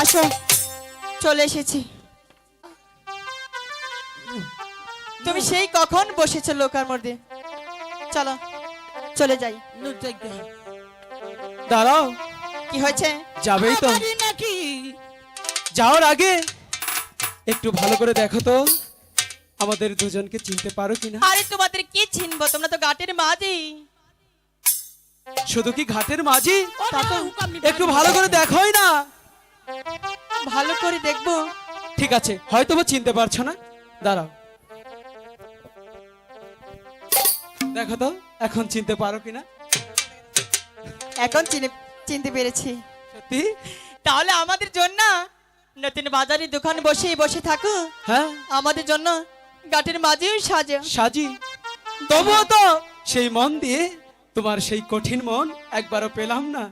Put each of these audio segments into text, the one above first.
আসো চলে এসেছি। তুমি সেই কখন বসেছো লোকার মধ্যে চলো চলে যাই। দাঁড়াও। কি হয়েছে? যাবেই তো। নাকি? যাওয়ার আগে একটু ভালো করে দেখো তো আমাদের দুজনকে চিনতে পারো কিনা আরে তোমাদের কি চিনবো? তোমরা তো গাটের মাঝি। শুধু কি ঘাটের মাঝি? একটু ভালো করে। দেখোই ভালো করে দেখব। ঠিক আছে হয়তো বা চিনতে পারছ না। দাঁড়াও। দেখো তো এখন চিনতে পারো কিনা? এখন চিনে চিনতে পেরেছি। সত্যি? তাহলে আমাদের জন্য নতুন বাজারে দোকান বসে বসে থাকো। হ্যাঁ? আমাদের জন্য গাটের মাঝেও সাজে সাজি। তবুও তো সেই মন দিয়ে তোমার সেই কঠিন মন একবারও পেলাম না।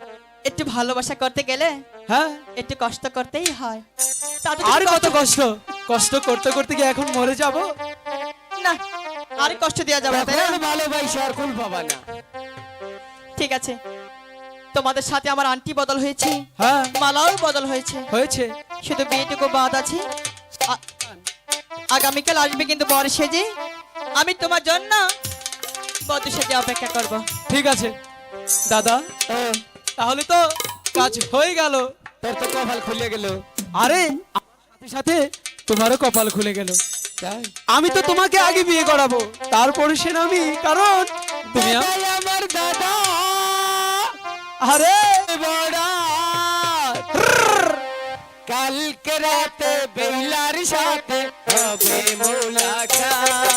একটু ভালোবাসা করতে গেলে হ্যাঁ? একটু কষ্ট করতেই হয়। আর কত কষ্ট। কষ্ট! করতে করতে কি এখন মরে যাব? না আর কষ্ট দেওয়া যাবে না, তাই না? ভালোবাসা আর কুল পাবা না। ঠিক আছে। তোমাদের সাথে আমার আন্টি বদল হয়েছে। হ্যাঁ। মালাও বদল হয়েছে। হয়েছে। শুধু বিয়েটুকু বাদ আছে। আগামীকাল আসবে কিন্তু বর সেজে। আমি তোমার জন্য বধূ সেজে অপেক্ষা করব। ঠিক আছে। দাদা তাহলে তো কাজ হয়ে গেল। তোর তো কপাল খুলে গেল। আরে সাথে সাথে তোমারও কপাল খুলে গেল। আমি তো তোমাকে আগে বিয়ে করাবো তারপরে সে আমি কারণ তুমি আমার দাদা। আরে! বড়া। কালকে রাতে বেলার সাথে হবে মোলাকাত।